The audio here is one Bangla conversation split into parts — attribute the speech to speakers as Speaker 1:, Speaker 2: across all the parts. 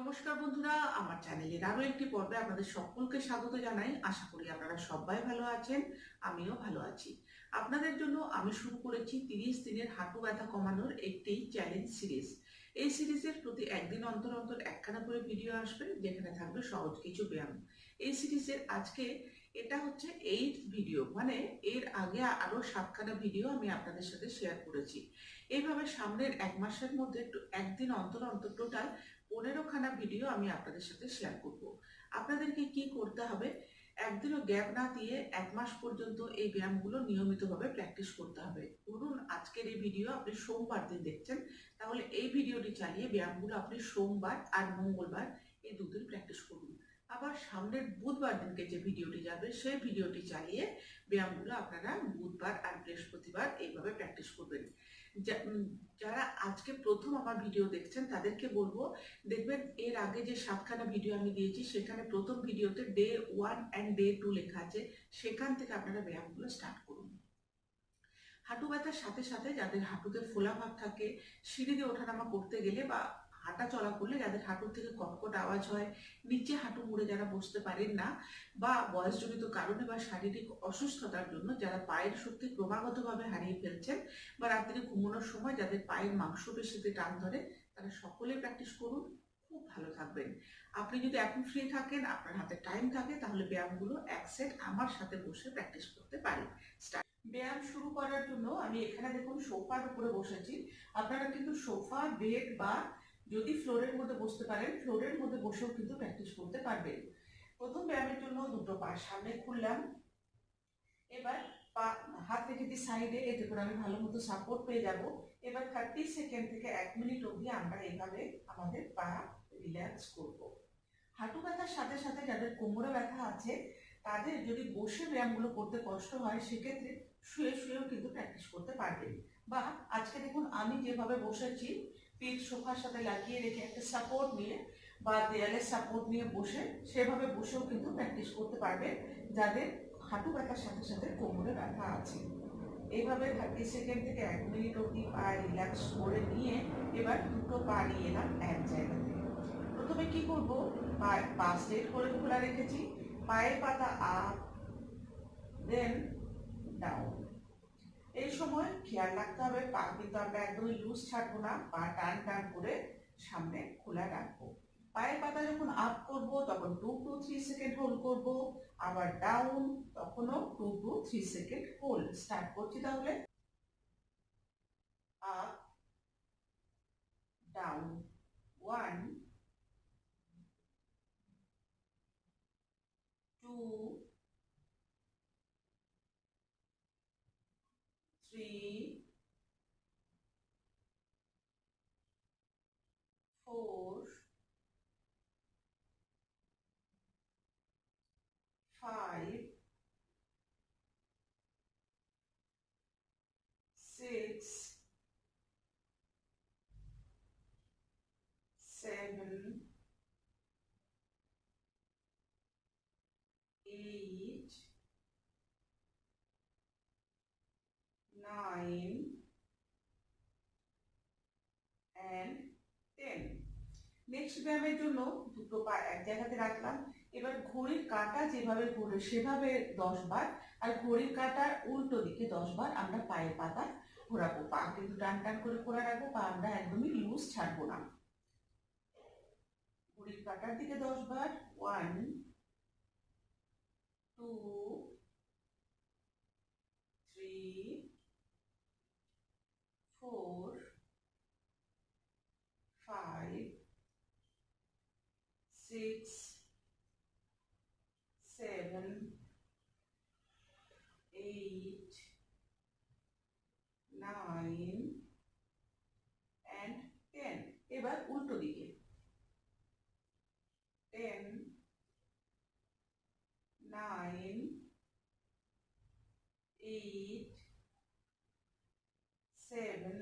Speaker 1: নমস্কার বন্ধুরা, আমার চ্যানেলের আরও একটি পর্বে আপনাদের সকলকে স্বাগত জানাই। আশা করি আপনারা সবাই ভালো আছেন, আমিও ভালো আছি। আপনাদের জন্য আমি শুরু করেছি তিরিশ দিনের হাঁটু ব্যথা কমানোর একটি চ্যালেঞ্জ সিরিজ এই সিরিজের প্রতি একদিন অন্তর অন্তর একখানা করে ভিডিও আসবে, যেখানে থাকবে সহজ কিছু ব্যায়াম। এই সিরিজের আজকে এটা হচ্ছে এইট ভিডিও মানে এর আগে আরও সাতখানা ভিডিও আমি আপনাদের সাথে শেয়ার করেছি। এইভাবে সামনের এক মাসের মধ্যে একদিন অন্তর অন্তর টোটাল পনেরোখানা ভিডিও আমি আপনাদের সাথে শেয়ার করব। আপনাদেরকে কি করতে হবে? একদিনও গ্যাপ না দিয়ে এক মাস পর্যন্ত এই ব্যায়ামগুলো নিয়মিতভাবে প্র্যাকটিস করতে হবে। ধরুন, আজকের এই ভিডিও আপনি সোমবার দিন দেখছেন, তাহলে এই ভিডিওটি চালিয়ে ব্যায়ামগুলো আপনি সোমবার আর মঙ্গলবার এই দুদিন প্র্যাকটিস করুন। আবার সামনের বুধবার দিনকে যে ভিডিওটি যাবে, সেই ভিডিওটি চালিয়ে ব্যায়ামগুলো আপনারা বুধবার আর বৃহস্পতিবার এইভাবে প্র্যাকটিস করবেন। যারা আজকে প্রথম আমার ভিডিও দেখছেন, তাদেরকে বলব, দেখবেন এর আগে যে সাতখানা ভিডিও আমি দিয়েছি, সেখানে প্রথম ভিডিওতে day one and day two লেখা আছে। সেখান থেকে আপনারা ব্যায়ামগুলো স্টার্ট করুন। হাঁটু ব্যথার সাথে সাথে যাদের হাঁটুতে ফোলা ভাব থাকে, সিঁড়ি দিয়ে ওঠানামা করতে গেলে বা হাঁটা চলা করলে যাদের হাঁটুর থেকে কটকট আওয়াজ হয়, নিচে হাঁটু মুড়ে যারা বসতে পারেন না বা বয়সজনিত কারণে বা শারীরিক অসুস্থতার জন্য যারা পায়ের শক্তি ক্রমাগতভাবে হারিয়ে ফেলছেন বা রাত্রে ঘুমানোর সময় যাদের পায়ের মাংসপেশিতে টান ধরে, তারা সকলে প্র্যাকটিস করুন। খুব ভালো থাকবেন। আপনি যদি এখন ফ্রি থাকেন, আপনার হাতে টাইম থাকে, তাহলে ব্যায়ামগুলো এক সেট আমার সাথে বসে প্র্যাকটিস করতে পারেন. ব্যায়াম শুরু করার জন্য আমি এখানে দেখুন সোফার উপরে বসেছি। আপনারা কিন্তু সোফা বেড বা যদি ফ্লোরের মধ্যে বসতে পারেন ফ্লোরের মধ্যে বসেও কিন্তু প্র্যাকটিস করতে পারবেন। প্রথম ব্যায়ামের জন্য দুটো পা সামনে খুললাম। এবার পা হাত রেখে দিই সাইডে এতে করে আমি ভালো মতো সাপোর্ট পেয়ে যাব। এবার থার্টি সেকেন্ড থেকে এক মিনিট অবধি আমরা এইভাবে আমাদের পা রিল্যাক্স করব। হাঁটু ব্যথার সাথে সাথে যাদের কোমরে ব্যথা আছে, তাদের যদি বসে ব্যায়ামগুলো করতে কষ্ট হয়, সেক্ষেত্রে শুয়ে শুয়েও কিন্তু প্র্যাকটিস করতে পারবেন। বা আজকে দেখুন, আমি যেভাবে বসেছি পিঠ সোফার সাথে লাগিয়ে রেখে একটা সাপোর্ট নিয়ে বা দেয়ালের সাপোর্ট নিয়ে বসে সেভাবে বসেও কিন্তু প্র্যাকটিস করতে পারবে যাদের হাঁটু ব্যথার সাথে সাথে কোমরে ব্যথা আছে। এইভাবে থার্টি সেকেন্ড থেকে এক মিনিট অবধি পা রিল্যাক্স করে নিয়ে এবার দুটো পা নিয়ে এলাম এক জায়গা থেকে প্রথমে কি করব? পা স্ট্রেট করে খোলা রেখেছি, পায়ের পাতা আপ দেন ডাউন এই সময় খেয়াল রাখতে হবে, পা কিন্তু আমরা একদমই লুজ ছাড়বো না, পা টান টান করে সামনে খোলা রাখব। পায়ের পাতা যখন আপ করব, তখন two to three second hold করব, আবার ডাউন তখনও two to three second hold start করছি তাহলে। Up down one five, six, seven, eight, nine and ten next ব্যায়ামের জন্য দুটো পা এক জায়গাতে রাখলাম এবার ঘড়ির কাঁটা যেভাবে ঘুরে সেভাবে দশ বার আর ঘড়ির কাঁটার উল্টো দিকে দশ বার আমরা পায়ের পাতা ঘোরাবো। পা কিন্তু টান টান করে ঘোরা রাখব পা আমরা একদমই লুজ ছাড়বো না। ঘড়ির কাঁটার দিকে দশ বার one two three four five six, seven, eight, nine, and ten. এবার উল্টো দিকে ten nine eight seven,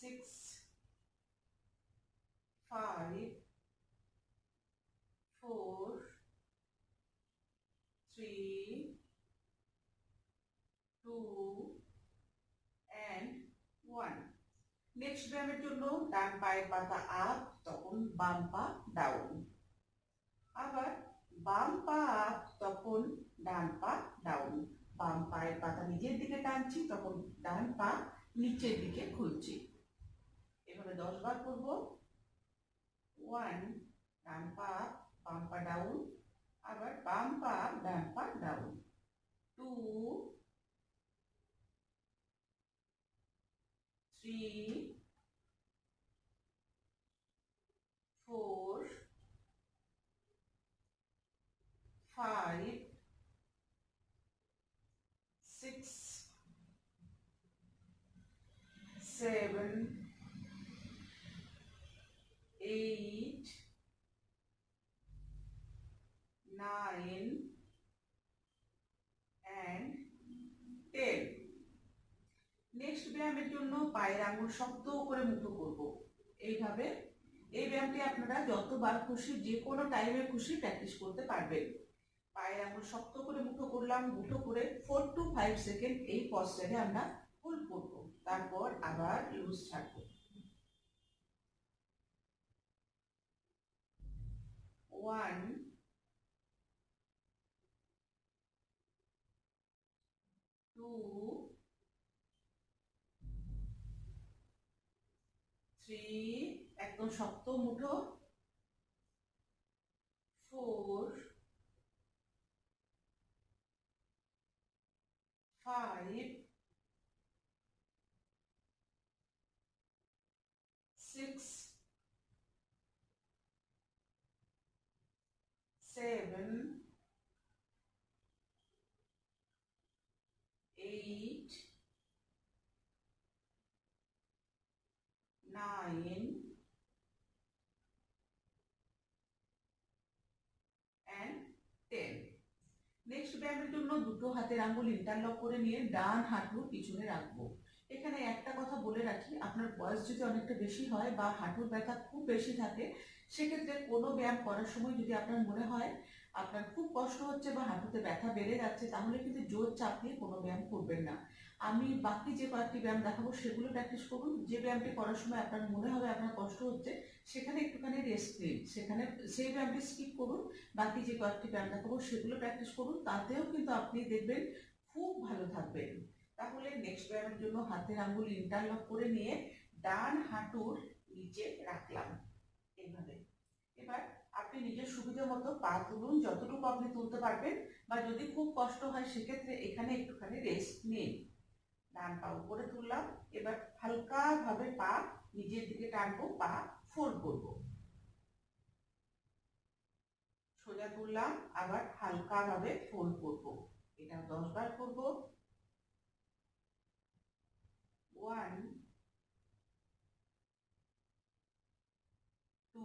Speaker 1: six, five, four, three, next ব্যায়ামের জন্য ডান পায়ের পাতা আপ তখন বাম পা ডাউন আবার বাম পা আপ তখন ডান পা ডাউন বাম পায়ের পাতা নিজের দিকে টানছি, তখন ডান পা নিচের দিকে খুলছি। এভাবে দশ বার করব। ওয়ান ডান পা বাম পা ডাউন আবার বাম পা ডান পা down two three four, five, six, seven, eight, nine, and ten. Next ব্যায়ামের জন্য পায়ের আঙুল শক্ত করে মুঠো করব এইভাবে এই ব্যায়ামটি আপনারা যতবার খুশি যে কোনো টাইমে খুশি প্র্যাকটিস করতে পারবেন। পায়ের আঙুল শক্ত করে মুঠো করলাম, মুঠো করে ফোর টু ফাইভ সেকেন্ড এই পশ্চারে আমরা হোল্ড করব। তারপর আবার লুজ ছাড়বো। ওয়ান টু থ্রি একদম শক্ত মুঠো। Four five six seven eight nine, and ten. Next ব্যায়ামের জন্য দুটো হাতের আঙ্গুল ইন্টারলক করে নিয়ে ডান হাঁটু পিছনে রাখব। এখানে একটা কথা বলে রাখি, আপনার বয়স যদি অনেকটা বেশি হয় বা হাঁটুর ব্যথা খুব বেশি থাকে, সেক্ষেত্রে কোনো ব্যায়াম করার সময় যদি আপনার মনে হয় আপনার খুব কষ্ট হচ্ছে বা হাঁটুতে ব্যথা বেড়ে যাচ্ছে, তাহলে কিন্তু জোর চাপ দিয়ে কোনো ব্যায়াম করবেন না। আমি বাকি যে কয়েকটি ব্যায়াম দেখাবো, সেগুলো প্র্যাকটিস করুন। যে ব্যায়ামটি করার সময় আপনার মনে হবে আপনার কষ্ট হচ্ছে, সেখানে একটুখানি রেস্ট নিন। সেখানে সেই ব্যায়ামটি স্কিপ করুন, বাকি যে কয়েকটি ব্যায়াম দেখাবো, সেগুলো প্র্যাকটিস করুন। তাতেও কিন্তু আপনি দেখবেন খুব ভালো থাকবেন। তাহলে নেক্সট ব্যায়ামের জন্য হাতের আঙ্গুল ইন্টারলক করে নিয়ে ডান হাঁটুর নিচে রাখলাম। এইভাবে। এবার আপনি নিজের সুবিধা মতো পা তুলুন, যতটুকু আপনি তুলতে পারবেন, বা যদি খুব কষ্ট হয়, সেক্ষেত্রে এখানে একটুখানি রেস্ট নিন। ডান পা উপরে তুললাম, এবার হালকা ভাবে পা নিজের দিকে টানবো, পা ফোল্ড করব। সোজা তুললাম, আবার হালকা ভাবে ফোল্ড করব। এটা দশ বার করব। One two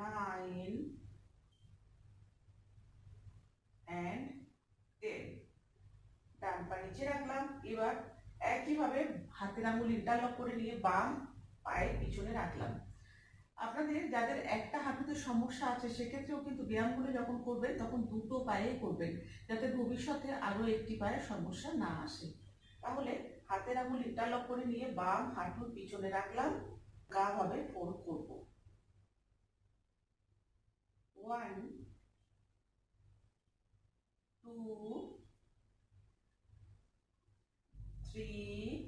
Speaker 1: nine, and ten ডান পা নিচে রাখলাম। এবার একইভাবে হাতের আঙুল ইন্টারলক করে নিয়ে বাম পায়ের পিছনে রাখলাম। আপনাদের যাদের একটা হাঁটুতে সমস্যা আছে সেক্ষেত্রেও কিন্তু ব্যায়ামগুলো যখন করবেন তখন দুটো পায়ে করবেন যাতে ভবিষ্যতে আরও একটি পায়ে সমস্যা না আসে। তাহলে হাতের আঙুল ইন্টারলক করে নিয়ে বাম হাঁটুর পিছনে রাখলাম। গা ভাবে ফোল্ড করব। One, two, three,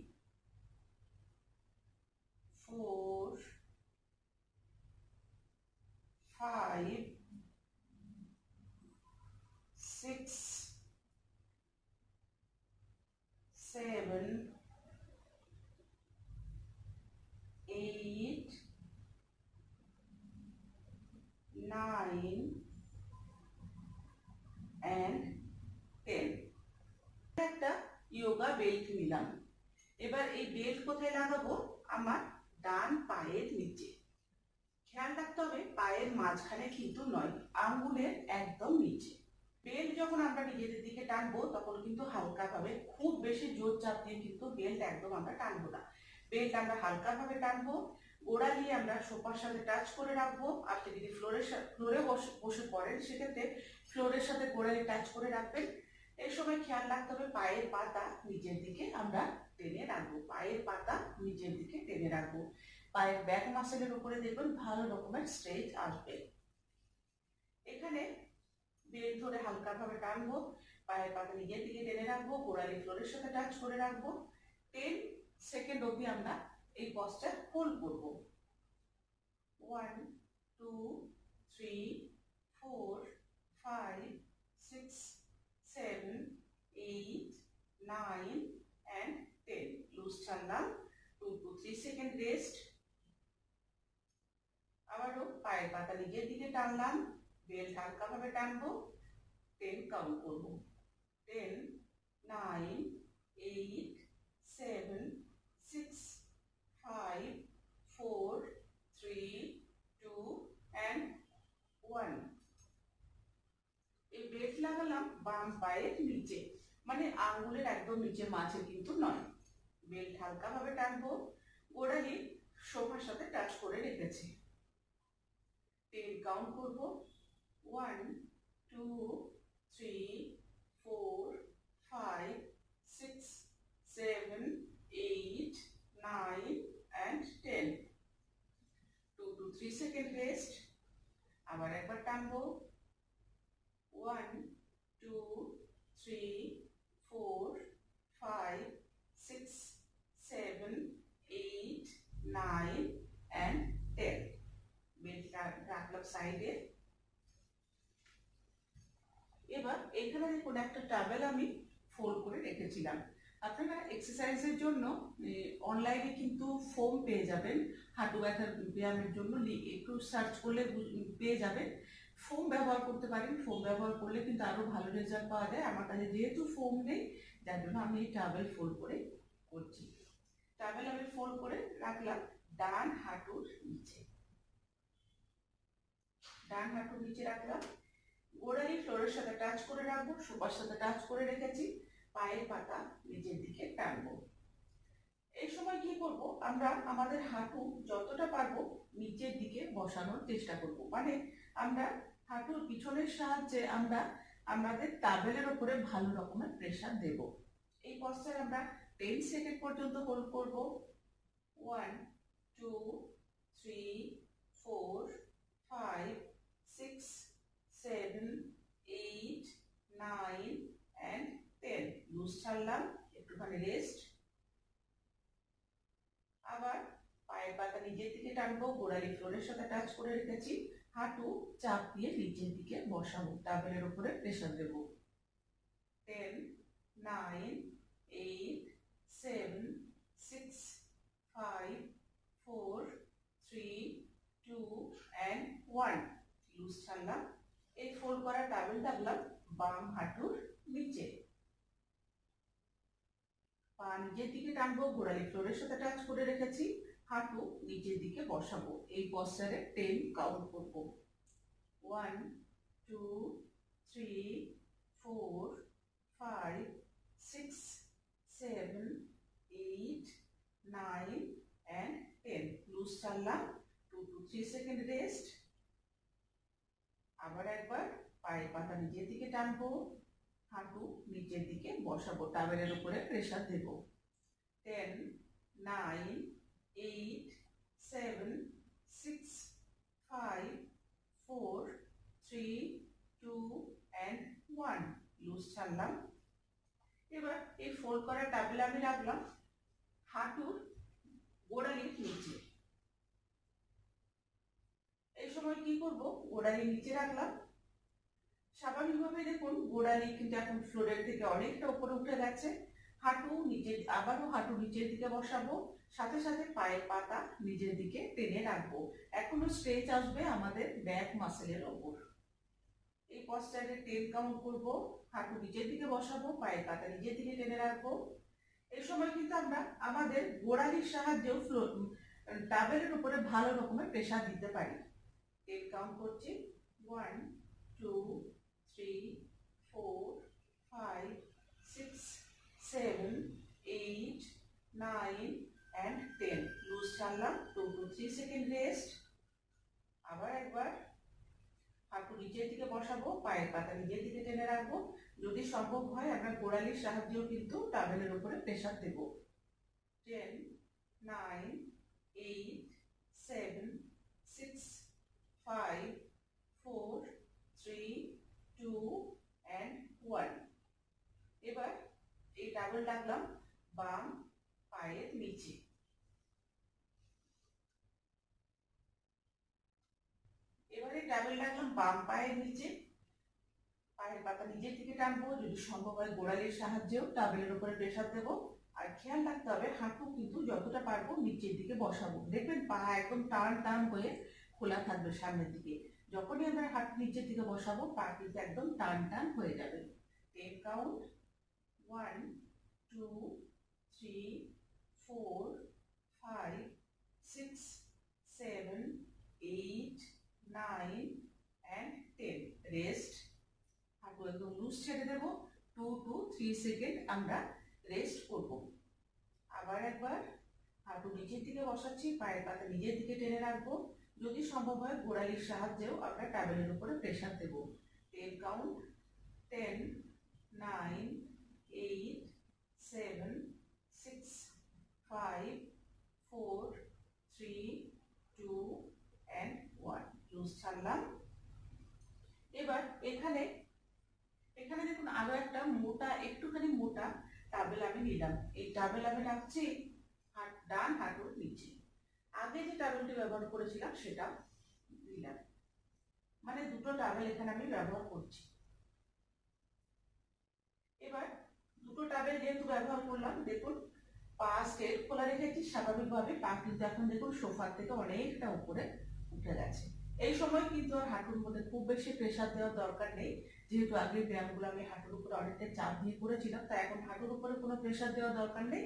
Speaker 1: যখন আমরা নিজেদের দিকে টানবো, তখন কিন্তু হালকা ভাবে খুব বেশি জোর চাপ দিয়ে কিন্তু বেল্ট একদম আমরা টানবো না। বেল্ট আমরা হালকা ভাবে টানবো গোড়া দিয়ে আমরা সোফার সাথে টাচ করে রাখব আপনি যদি ফ্লোরের ফ্লোরে বসে পড়েন, সেক্ষেত্রে ফ্লোরের সাথে গোড়ালি টাচ করে রাখবেন। এই সময় খেয়াল রাখতে হবে, পায়ের পাতা নিচের দিকে আমরা টেনে রাখব, পায়ের পাতা নিচের দিকে টেনে রাখব। পায়ের ব্যাক মাসেলের উপরে দেখবেন ভালো রকমের স্ট্রেচ আসবে। এখানে ধরে হালকা ভাবে টানবো, পায়ের পাতা নিজের দিকে টেনে রাখব, গোড়ালি ফ্লোরের সাথে টাচ করে রাখব। টেন সেকেন্ড অবধি আমরা এই পস্টার হোল্ড করব। One two three four five six seven eight nine and ten loose ছাড়লাম two to three second rest আবারও পায়ের পাতা নিজের দিকে টানলাম। বেল্ট হালকাভাবে টানবো? টেন কাউন্ট করব। Ten nine eight seven six five four three two and one এই বেল্ট লাগালাম বাম পায়ের নিচে। মানে আঙ্গুলের একদম নিচে মাঝে কিন্তু নয়। বেল্ট হালকাভাবে টানবো। গোড়ালি সোফার সাথে টাচ করে রেখেছি। টেন কাউন্ট করব। One two three four five six seven eight nine and ten two to three second rest আবার একবার টানবো। One two three four five six seven eight nine and ten বেল্টটা রাখলাম সাইডে এবার দেখুন একটা টাবেল আমি ফোল্ড করে রেখেছিলাম। আপনারা এক্সারসাইজের জন্য অনলাইনে কিন্তু ফোম পেয়ে যাবেন। হাঁটু ব্যথার ব্যায়ামের জন্য একটু সার্চ করলে পেয়ে যাবেন। ফোম ব্যবহার করতে পারেন। ফোম ব্যবহার করলে কিন্তু আরও ভালো রেজাল্ট পাওয়া যায়। আমার কাছে যেহেতু ফোম নেই, যার জন্য আমি এই টাবেল ফোল্ড করে করছি। টাবেল আমি ফোল্ড করে রাখলাম। ডান হাঁটুর নিচে। ডান হাঁটুর নিচে রাখলাম। গোড়ালি ফ্লোরের সাথে টাচ করে রাখব, সোফার সাথে টাচ করে রেখেছি, পায়ের পাতা নিচের দিকে টানবো। এই সময় কি করব? আমরা আমাদের হাঁটু যতটা পারব নিচের দিকে বসানোর চেষ্টা করব। মানে আমরা হাঁটুর পিছনের সাহায্যে আমরা আমাদের টাবেলের ওপরে ভালো রকমের প্রেশার দেব। এই পশ্চার আমরা টেন সেকেন্ড পর্যন্ত হোল্ড করব। One two three four five six seven eight nine and ten loose ছাড়লাম, একটুখানি রেস্ট আবার পায়ের পাতা নিজের দিকে টানবো, গোড়ালি ফ্লোরের সাথে টাচ করে রেখেছি। হাঁটু চাপ দিয়ে নিচের দিকে বসাবো টাবেলের উপরে প্রেশার দেবো। Ten nine eight seven six five four three two and one loose ছাড়লাম। এই ফোল্ড করা টাবেল রাখলাম বাম হাঁটুর নিচে। পা নিজের দিকে টানবো, গোড়ালি ফ্লোরের সাথে টাচ করে রেখেছি। হাঁটু নিচের দিকে বসাবো। এই পশ্চারে টেন কাউন্ট করব। One two three four five six seven eight nine and ten loose ছাড়লাম। Two to three second rest আবার একবার পায়ের পাতা নিজের দিকে টানবো, হাঁটু নিচের দিকে বসাবো টাওয়েলের উপরে pressure Dev. Ten nine eight seven six five four three two and one loose ছাড়লাম। এবার এই ফোল্ড করা টাবলে আমি রাখলাম। হাঁটুর গোড়ালির নিচে। এই সময় কি করব? গোড়ালি নিচে রাখলাম। স্বাভাবিকভাবে দেখুন, গোড়ালি কিন্তু এখন ফ্লোরের থেকে অনেকটা উপরে উঠে গেছে। হাঁটু নিচে আবারও হাঁটু নিচের দিকে বসাবো। সাথে সাথে পায়ের পাতা নিজের দিকে টেনে রাখব। এখনও স্ট্রেচ আসবে আমাদের ব্যাক মাসেলের ওপর। এই পশ্চারে টেন কাউন্ট করব। হাঁটু নিচের দিকে বসাবো, পায়ের পাতা নিজের দিকে টেনে রাখব। এই সময় কিন্তু আমরা আমাদের গোড়ালির সাহায্যেও ফ্লো টাবেলের উপরে ভালো রকমের প্রেশার দিতে পারি। টেন কাউন্ট করছি। One two three four five six seven eight nine and ten loose ছাড়লাম two to three second rest আবার একবার হাঁটু নিচের দিকে বসাবো, পায়ের পাতা নিজের দিকে টেনে রাখব। যদি সম্ভব হয় আমরা গোড়ালির সাহায্যেও কিন্তু টাবেলের উপরে pressure Dev. Ten nine eight seven 5, 4, 3, 2 and 1 এবার এই ডাবল ডাকলাম বাম পায়ের নিচে। এবারে ডাবল ডাকলাম বাম পায়ের নিচে। পায়ের পাতা নিজের থেকে টানবো যদি সম্ভব হয় গোড়ালির সাহায্যেও টাবেলের উপরে প্রেশার দেব। আর খেয়াল রাখতে হবে হাঁটু কিন্তু যতটা পারব নিচের দিকে বসাবো। দেখবেন পা একদম টান টান হয়ে খোলা থাকবে সামনের দিকে। যখনই আমরা হাত নিচের দিকে বসাবো, পা কিন্তু একদম টান টান হয়ে যাবে। Ten count one two three four five six seven eight nine and ten rest হাঁটু একদম লুজ ছেড়ে দেবো। টু টু থ্রি সেকেন্ড আমরা রেস্ট করব। আবার একবার হাঁটু নিচের দিকে বসাচ্ছি, পায়ের পাতা নিজের দিকে টেনে রাখব। যদি সম্ভব হয় গোড়ালির সাহায্যেও আমরা টাবেলের উপরে প্রেশার দেবো। Ten count ten nine eight seven six five four three two and one loose ছাড়লাম। এবার এখানে এখানে দেখুন আরও একটা মোটা, একটুখানি মোটা টাবেল আমি নিলাম। এই টাবেল আমি রাখছি, হাত ডান হাঁটুর নিচে। আগে যে টাবেলটি ব্যবহার করেছিলাম সেটা নিলাম মানে দুটো টাবেল এখানে আমি ব্যবহার করছি। এবার দুটো টাবেল যেহেতু ব্যবহার করলাম, দেখুন পা স্টেট খোলা রেখেছি, স্বাভাবিকভাবে পা কিন্তু এখন দেখুন সোফার থেকে অনেকটা উপরে উঠে গেছে। এই সময় কিন্তু আর হাঁটুর মধ্যে খুব বেশি প্রেশার দেওয়ার দরকার নেই। যেহেতু আগে ব্যায়ামগুলো আমি হাঁটুর উপরে অনেকটা চাপ দিয়ে করেছিলাম, তাই এখন হাঁটুর উপরে কোনো প্রেশার দেওয়ার দরকার নেই।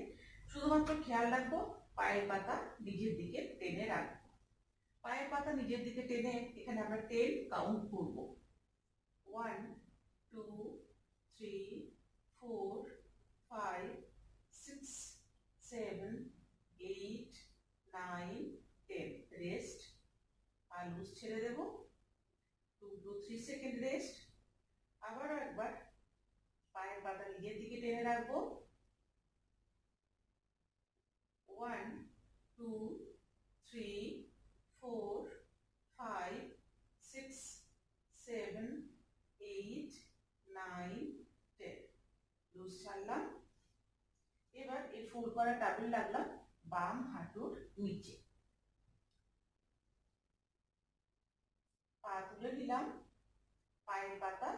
Speaker 1: শুধুমাত্র খেয়াল রাখব পায়ের পাতা নিজের দিকে টেনে রাখব। পায়ের পাতা নিজের দিকে টেনে এখানে আমরা টেন কাউন্ট করব। One two three four five six seven eight nine ten rest আর লুজ ছেড়ে দেবো। Two to three second rest আবারও একবার পায়ের পাতা নিজের দিকে টেনে রাখব। One two three four five six seven eight nine ten loose ছাড়লাম। এবার এই ফোল্ড করা টাবেল লাগলাম বাম হাঁটুর নিচে। পা তুলে নিলাম। পায়ের পাতা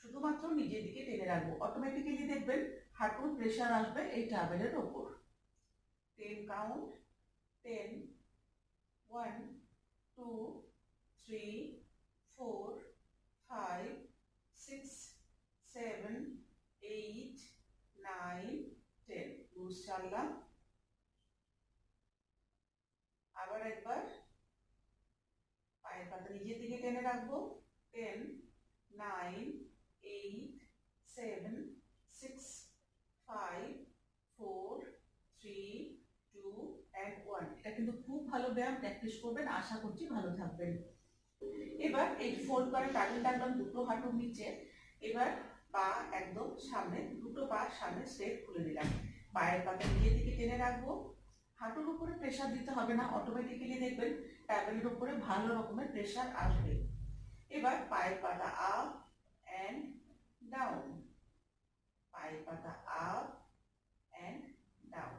Speaker 1: শুধুমাত্র নিজের দিকে টেনে রাখব। অটোমেটিক্যালি দেখবেন হাঁটুর প্রেশার আসবে এই টাবেলের ওপর। Ten count ten one two three four five six seven eight nine ten loose ছাড়লাম আবার একবার। পায়ের পাতা নিজের দিকে টেনে রাখব। Ten nine eight seven six five four three two and one এটা কিন্তু খুব ভালো ব্যায়াম প্র্যাকটিস করবেন, আশা করছি ভালো থাকবেন। এবার এই ফোল্ড করে টাটেল রাখলাম দুটো হাঁটুর নিচে, এবার পা একদম সামনে, দুটো পা সামনে স্ট্রেট খুলে দিলাম। পায়ের পাতা নিজের দিকে টেনে রাখব। হাঁটুর উপরে প্রেশার দিতে হবে না অটোমেটিক্যালি দেখবেন ট্যাবেলের উপরে ভালো রকমের প্রেশার আসবে। এবার পায়ের পাতা আপ অ্যান্ড ডাউন পায়ের পাতা up and down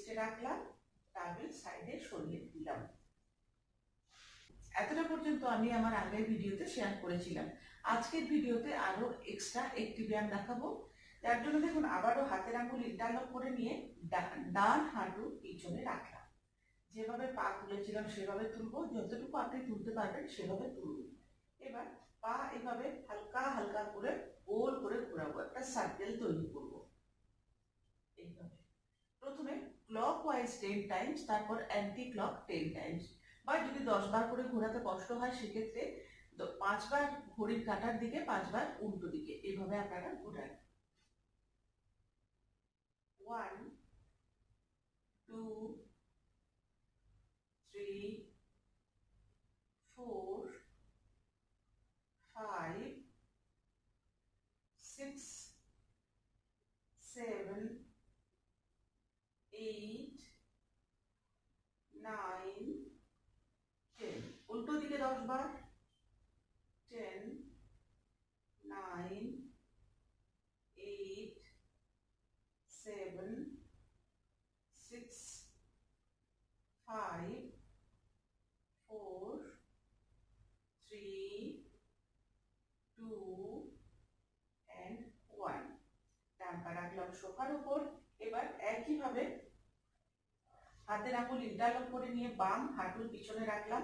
Speaker 1: রেস্টে রাখলাম টাওয়েল সাইডে সরিয়ে দিলাম। এতটা পর্যন্ত আমি আমার আগের ভিডিওতে শেয়ার করেছিলাম। আজকের ভিডিওতে আরও এক্সট্রা একটি ব্যায়াম দেখাবো। যার জন্য দেখুন, আবারও হাতের আঙ্গুল ইন্টারলক করে নিয়ে ডান হাঁটু পিছনে রাখলাম। যেভাবে পা তুলেছিলাম, সেভাবে তুলবো। যতটুকু আপনি তুলতে পারবেন, সেভাবে তুলুন। এবার পা এভাবে হালকা হালকা করে গোল করে ঘোরাবো, একটা সার্কেল তৈরি করব। এইভাবে। প্রথমে ক্লক ওয়াইজ টেন টাইমস তারপর অ্যান্টি ক্লক টেন টাইমস বা যদি দশ বার করে ঘোরাতে কষ্ট হয়, সেক্ষেত্রে পাঁচবার ঘড়ির কাটার দিকে পাঁচবার উল্টো দিকে। এভাবে আপনারা ঘোরান। One two three four five six seven eight nine ten উল্টো দিকে দশ বার ten nine eight seven six five four three two and one ডানপা রাখলাম সোফার উপর, এবার একইভাবে হাতের আঙুল ইন্টারলক করে নিয়ে বাম হাঁটুর পিছনে রাখলাম।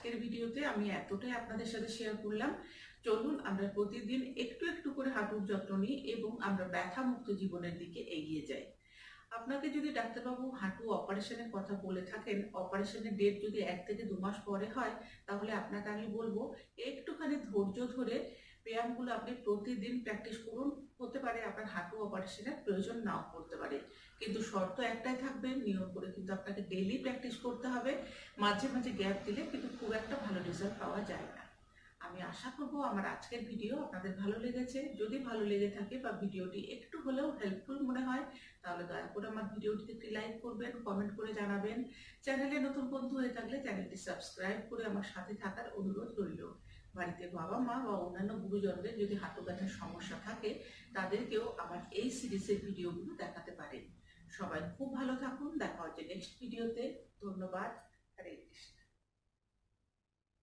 Speaker 1: আজকের ভিডিওতে আমি এতটাই আপনাদের সাথে শেয়ার করলাম। চলুন আমরা প্রতিদিন একটু একটু করে হাঁটুর যত্ন নিই এবং আমরা ব্যথা মুক্ত জীবনের দিকে এগিয়ে যাই। আপনাকে যদি ডাক্তারবাবু হাঁটু অপারেশনের কথা বলে থাকেন অপারেশনের ডেট যদি এক থেকে দু মাস পরে হয়, তাহলে আপনাকে আমি বলব, একটুখানি ধৈর্য ধরে ব্যায়ামগুলো আপনি প্রতিদিন প্র্যাকটিস করুন। হতে পারে আপনার হাঁটু অপারেশনের প্রয়োজন নাও পড়তে পারে। কিন্তু শর্ত একটাই থাকবে, নিয়ম করে কিন্তু আপনাকে ডেইলি প্র্যাকটিস করতে হবে। মাঝে মাঝে গ্যাপ দিলে কিন্তু খুব একটা ভালো রেজাল্ট পাওয়া যায় না। আমি আশা করব আমার আজকের ভিডিও আপনাদের ভালো লেগেছে। যদি ভালো লেগে থাকে বা ভিডিওটি একটু হলেও হেল্পফুল মনে হয়, তাহলে দয়া করে আমার ভিডিওটিতে একটি লাইক করবেন কমেন্ট করে জানাবেন। চ্যানেলে নতুন বন্ধু হয়ে থাকলে চ্যানেলটি সাবস্ক্রাইব করে আমার সাথে থাকার অনুরোধ রইল। বাড়িতে বাবা মা বা অন্যান্য গুরুজনদের যদি হাঁটু ব্যথার সমস্যা থাকে, তাদেরকেও আমার এই সিরিজের ভিডিওগুলো দেখাতে পারেন। সবাই খুব ভালো থাকুন। দেখা হচ্ছে নেক্সট ভিডিওতে ধন্যবাদ। হরে কৃষ্ণ।